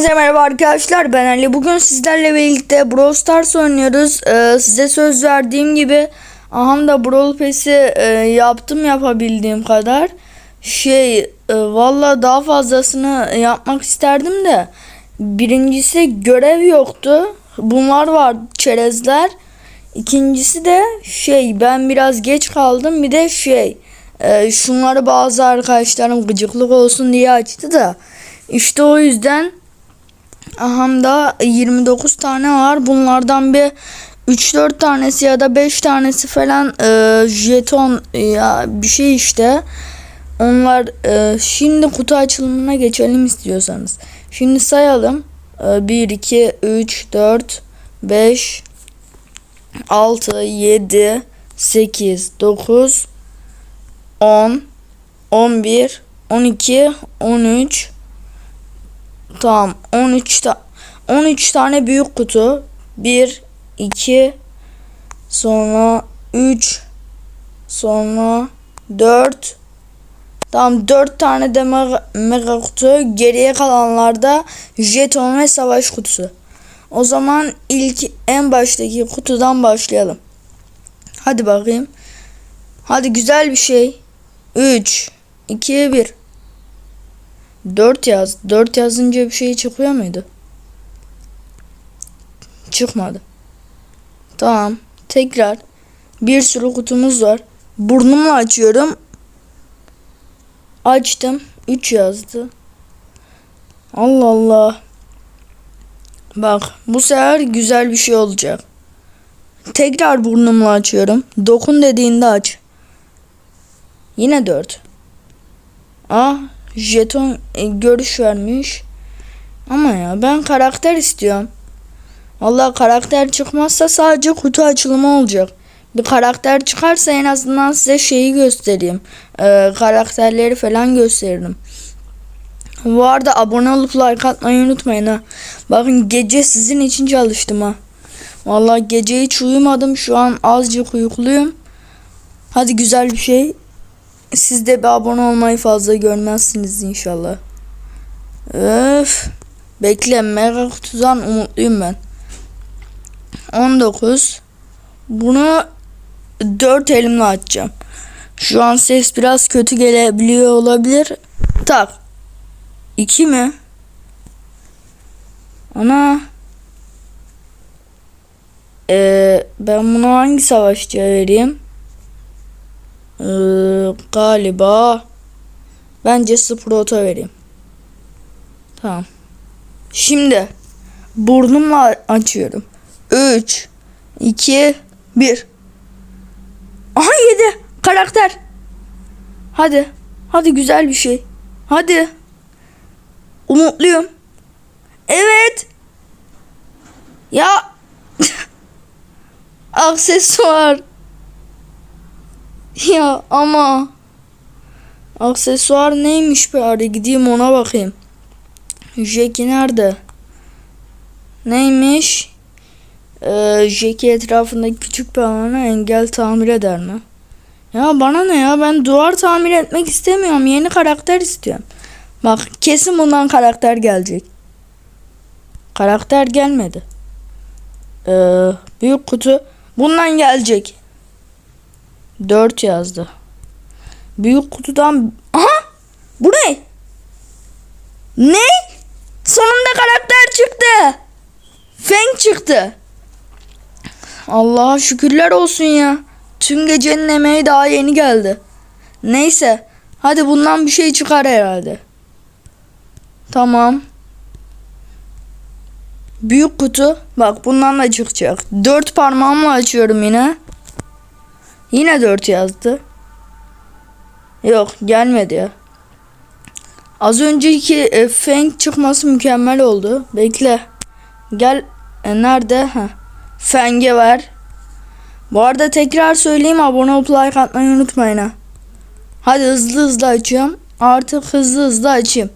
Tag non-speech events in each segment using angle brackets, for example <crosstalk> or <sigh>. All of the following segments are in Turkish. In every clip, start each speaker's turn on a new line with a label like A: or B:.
A: Hepinize merhaba arkadaşlar ben Ali. Bugün sizlerle birlikte Brawl Stars oynuyoruz. Ee, size söz verdiğim gibi aham da Brawl Pass'i e, yaptım yapabildiğim kadar. Şey e, valla daha fazlasını yapmak isterdim de birincisi görev yoktu. Bunlar var çerezler. İkincisi de şey ben biraz geç kaldım bir de şey e, şunları bazı arkadaşlarım gıcıklık olsun diye açtı da işte o yüzden ahamda 29 tane var. Bunlardan bir 3-4 tanesi ya da 5 tanesi falan e, jeton ya bir şey işte. Onlar e, şimdi kutu açılımına geçelim istiyorsanız. Şimdi sayalım. E, 1 2 3 4 5 6 7 8 9 10 11 12 13 Tamam 13 ta 13 tane büyük kutu. 1 2 sonra 3 sonra 4 Tamam 4 tane de mega, mega kutu. Geriye kalanlarda jeton ve savaş kutusu. O zaman ilk en baştaki kutudan başlayalım. Hadi bakayım. Hadi güzel bir şey. 3 2 1 4 yaz. 4 yazınca bir şey çıkıyor muydu? Çıkmadı. Tamam. Tekrar. Bir sürü kutumuz var. Burnumla açıyorum. Açtım. 3 yazdı. Allah Allah. Bak bu sefer güzel bir şey olacak. Tekrar burnumla açıyorum. Dokun dediğinde aç. Yine 4. Ah jeton e, görüş vermiş. Ama ya ben karakter istiyorum. Vallahi karakter çıkmazsa sadece kutu açılımı olacak. Bir karakter çıkarsa en azından size şeyi göstereyim. Ee, karakterleri falan gösteririm. Bu arada abone olup like atmayı unutmayın ha. Bakın gece sizin için çalıştım ha. Vallahi gece hiç uyumadım. Şu an azıcık uykuluyum. Hadi güzel bir şey. Siz de bir abone olmayı fazla görmezsiniz inşallah. Öf. Bekle mega kutudan umutluyum ben. 19. Bunu 4 elimle açacağım. Şu an ses biraz kötü gelebiliyor olabilir. Tak. 2 mi? Ana. Ee, ben bunu hangi savaşçıya vereyim? Ee, galiba bence Sprout'a vereyim. Tamam. Şimdi burnumla açıyorum. 3 2 1 Aha 7 karakter. Hadi. Hadi güzel bir şey. Hadi. Umutluyum. Evet. Ya <laughs> aksesuar. <laughs> Ya ama aksesuar neymiş bari gideyim ona bakayım. Jackie nerede? Neymiş? Ee, Jackie etrafındaki küçük bir engel tamir eder mi? Ya bana ne ya ben duvar tamir etmek istemiyorum. Yeni karakter istiyorum. Bak kesin bundan karakter gelecek. Karakter gelmedi. Ee, büyük kutu bundan gelecek. 4 yazdı. Büyük kutudan... Aha! Bu ne? Ne? Sonunda karakter çıktı. Feng çıktı. Allah'a şükürler olsun ya. Tüm gecenin emeği daha yeni geldi. Neyse. Hadi bundan bir şey çıkar herhalde. Tamam. Büyük kutu. Bak bundan da çıkacak. Dört parmağımla açıyorum yine. Yine 4 yazdı. Yok gelmedi ya. Az önceki e, Feng çıkması mükemmel oldu. Bekle. Gel. E, nerede? Ha. Feng'e ver. Bu arada tekrar söyleyeyim abone olup like atmayı unutmayın ha. Hadi hızlı hızlı açıyorum. Artık hızlı hızlı açayım.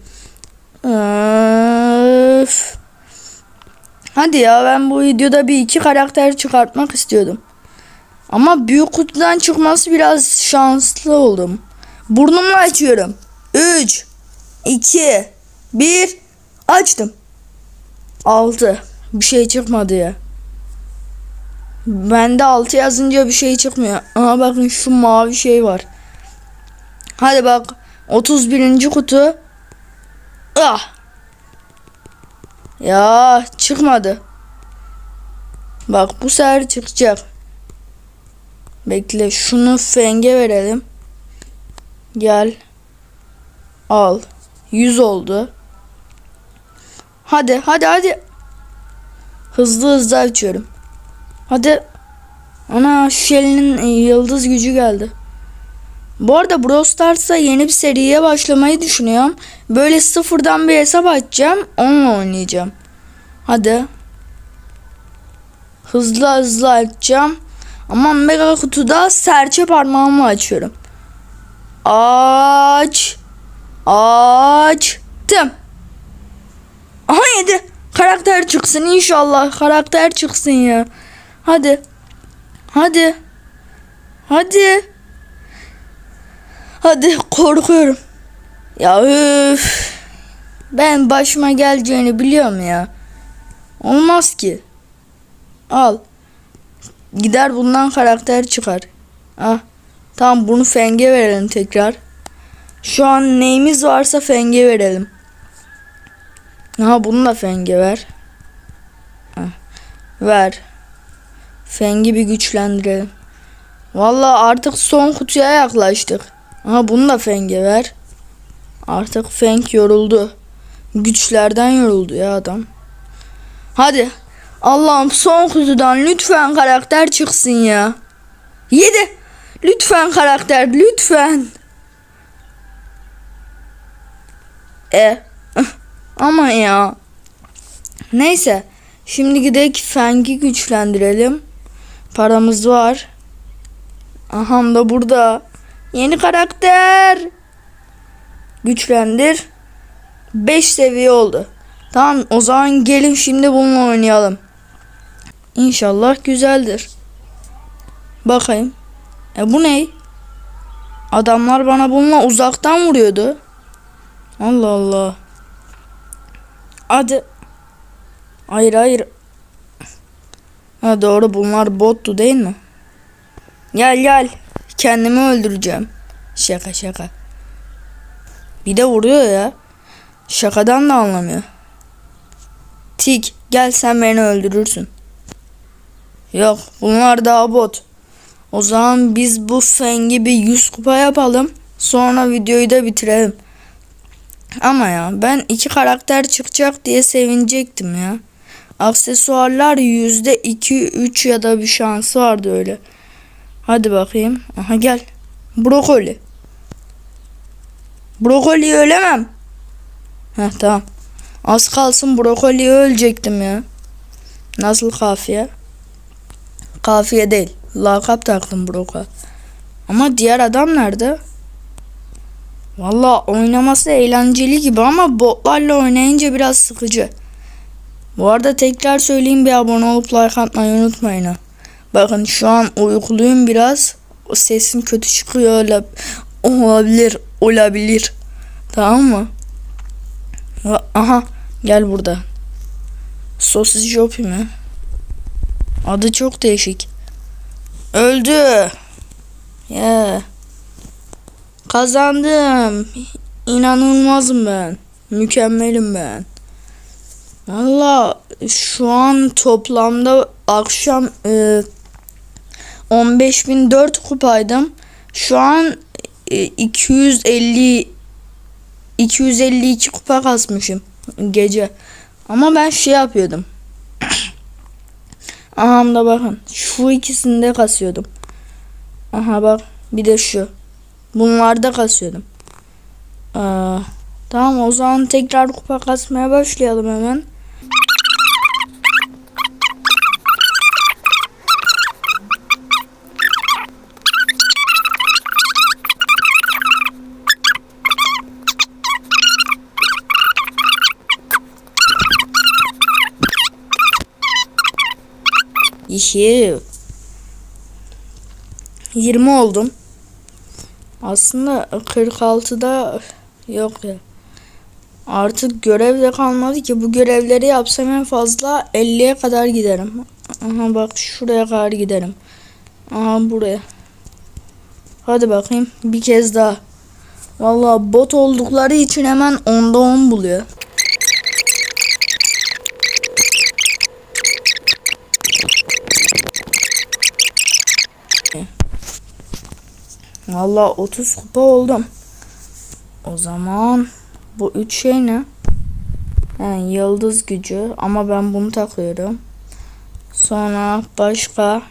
A: Öf. Hadi ya ben bu videoda bir iki karakter çıkartmak istiyordum. Ama büyük kutudan çıkması biraz şanslı oldum. Burnumla açıyorum. 3 2 1 açtım. 6. Bir şey çıkmadı ya. Bende 6 yazınca bir şey çıkmıyor. Aha bakın şu mavi şey var. Hadi bak. 31. kutu. Ah. Ya çıkmadı. Bak bu sefer çıkacak. Bekle şunu fenge verelim. Gel. Al. 100 oldu. Hadi hadi hadi. Hızlı hızlı açıyorum. Hadi. Ana Shelly'nin e, yıldız gücü geldi. Bu arada Brawl Stars'a yeni bir seriye başlamayı düşünüyorum. Böyle sıfırdan bir hesap açacağım. Onunla oynayacağım. Hadi. Hızlı hızlı açacağım. Ama mega kutuda serçe parmağımla açıyorum. Aç. Açtım. Aha yedi. Karakter çıksın inşallah. Karakter çıksın ya. Hadi. Hadi. Hadi. Hadi korkuyorum. Ya üf. Ben başıma geleceğini biliyorum ya. Olmaz ki. Al. Gider bundan karakter çıkar. Ah. Tamam bunu fenge verelim tekrar. Şu an neyimiz varsa fenge verelim. Ha bunu da fenge ver. Heh. Ver. Fengi bir güçlendirelim. Vallahi artık son kutuya yaklaştık. Aha bunu da fenge ver. Artık Feng yoruldu. Güçlerden yoruldu ya adam. Hadi. Allah'ım son kutudan lütfen karakter çıksın ya. Yedi. Lütfen karakter lütfen. E. <laughs> Ama ya. Neyse. Şimdi gidelim Feng'i güçlendirelim. Paramız var. Aha da burada. Yeni karakter. Güçlendir. 5 seviye oldu. Tamam o zaman gelin şimdi bununla oynayalım. İnşallah güzeldir. Bakayım. E bu ne? Adamlar bana bununla uzaktan vuruyordu. Allah Allah. Hadi. Hayır hayır. Ha doğru bunlar bottu değil mi? Gel gel. Kendimi öldüreceğim. Şaka şaka. Bir de vuruyor ya. Şakadan da anlamıyor. Tik gel sen beni öldürürsün. Yok bunlar daha bot. O zaman biz bu fengi bir 100 kupa yapalım. Sonra videoyu da bitirelim. Ama ya ben iki karakter çıkacak diye sevinecektim ya. Aksesuarlar yüzde iki üç ya da bir şansı vardı öyle. Hadi bakayım. Aha gel. Brokoli. Brokoliyi ölemem. Heh tamam. Az kalsın brokoliyi ölecektim ya. Nasıl kafiye? Kafiye değil. Lakap taktım broka. Ama diğer adam nerede? Valla oynaması eğlenceli gibi ama botlarla oynayınca biraz sıkıcı. Bu arada tekrar söyleyeyim bir abone olup like atmayı unutmayın. Bakın şu an uykuluyum biraz. O sesim kötü çıkıyor öyle. Olabilir, olabilir. Tamam mı? Aha, gel burada. Sosis Jopi mi? Adı çok değişik. Öldü. Yeah. Kazandım. İnanılmazım ben. Mükemmelim ben. Valla şu an toplamda akşam e, 15.004 kupaydım. Şu an e, 250 252 kupa kasmışım gece. Ama ben şey yapıyordum. Aha da bakın. Şu ikisinde kasıyordum. Aha bak. Bir de şu. Bunlarda kasıyordum. Aa, tamam o zaman tekrar kupa kasmaya başlayalım hemen. İşi. 20 oldum. Aslında 46'da yok ya. Artık görev de kalmadı ki. Bu görevleri yapsam en fazla 50'ye kadar giderim. Aha bak şuraya kadar giderim. Aha buraya. Hadi bakayım bir kez daha. Vallahi bot oldukları için hemen onda 10 buluyor. Vallahi 30 kupa oldum. O zaman bu üç şey ne? Yani yıldız gücü ama ben bunu takıyorum. Sonra başka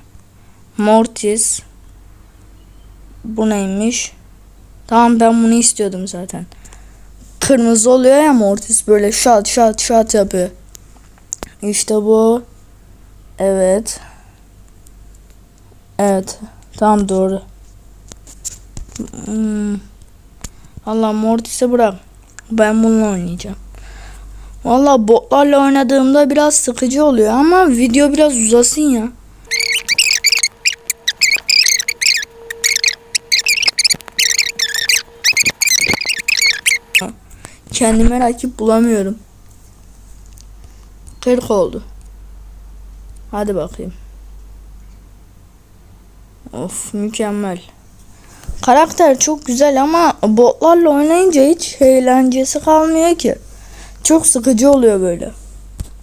A: Mortis. Bu neymiş? Tamam ben bunu istiyordum zaten. Kırmızı oluyor ya Mortis böyle şat şat şat yapıyor. İşte bu. Evet. Evet. Tamam doğru. Hmm. Allah Mortis'e bırak. Ben bununla oynayacağım. Valla botlarla oynadığımda biraz sıkıcı oluyor ama video biraz uzasın ya. Kendime rakip bulamıyorum. 40 oldu. Hadi bakayım. Of mükemmel. Karakter çok güzel ama botlarla oynayınca hiç eğlencesi kalmıyor ki. Çok sıkıcı oluyor böyle.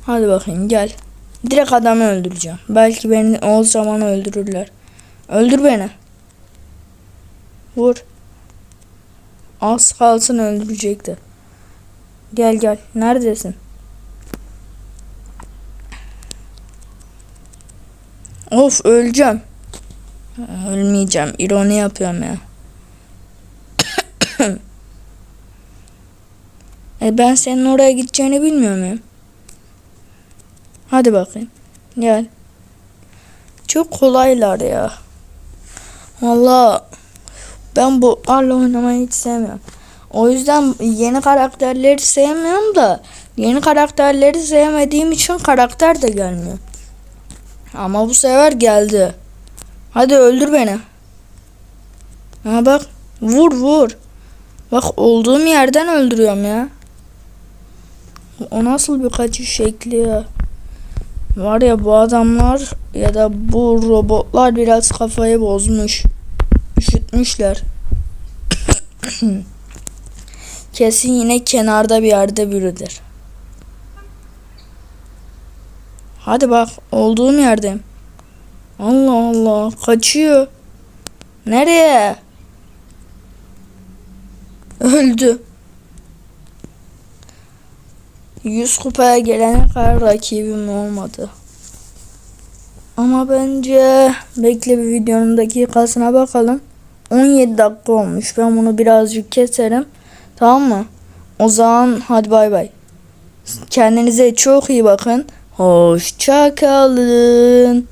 A: Hadi bakayım gel. Direkt adamı öldüreceğim. Belki beni o zaman öldürürler. Öldür beni. Vur. Az kalsın öldürecekti. Gel gel. Neredesin? Of öleceğim. Ölmeyeceğim. İroni yapıyorum ya. E ben senin oraya gideceğini bilmiyor muyum? Hadi bakayım. Gel. Çok kolaylar ya. Valla ben bu arla oynamayı hiç sevmiyorum. O yüzden yeni karakterleri sevmiyorum da yeni karakterleri sevmediğim için karakter de gelmiyor. Ama bu sefer geldi. Hadi öldür beni. Ha bak vur vur. Bak olduğum yerden öldürüyorum ya. O nasıl bir kaçış şekli ya. Var ya bu adamlar ya da bu robotlar biraz kafayı bozmuş. Üşütmüşler. <coughs> Kesin yine kenarda bir yerde biridir. Hadi bak olduğum yerdeyim. Allah Allah kaçıyor. Nereye? Öldü. 100 kupaya gelene kadar rakibim olmadı. Ama bence bekle bir videonun dakikasına bakalım. 17 dakika olmuş. Ben bunu birazcık keserim. Tamam mı? O zaman hadi bay bay. Kendinize çok iyi bakın. Hoşça kalın.